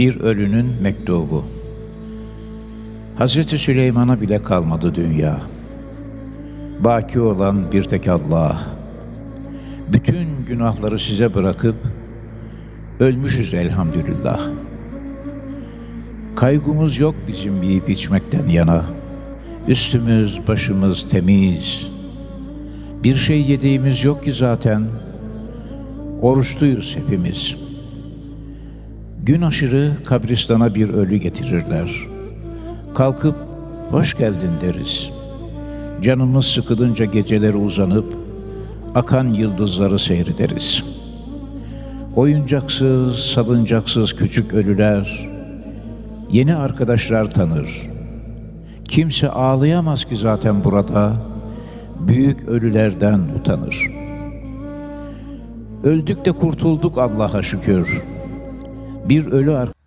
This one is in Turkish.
Bir ölünün mektubu. Hazreti Süleyman'a bile kalmadı dünya. Baki olan bir tek Allah. Bütün günahları size bırakıp ölmüşüz elhamdülillah. Kaygımız yok bizim yiyip içmekten yana. Üstümüz, başımız temiz. Bir şey yediğimiz yok ki zaten. Oruçluyuz hepimiz. Gün aşırı kabristana bir ölü getirirler. Kalkıp hoş geldin deriz. Canımız sıkılınca geceleri uzanıp akan yıldızları seyrederiz. Oyuncaksız, salıncaksız küçük ölüler yeni arkadaşlar tanır. Kimse ağlayamaz ki zaten burada. Büyük ölülerden utanır. Öldük de kurtulduk Allah'a şükür. Bir ölü arkadaş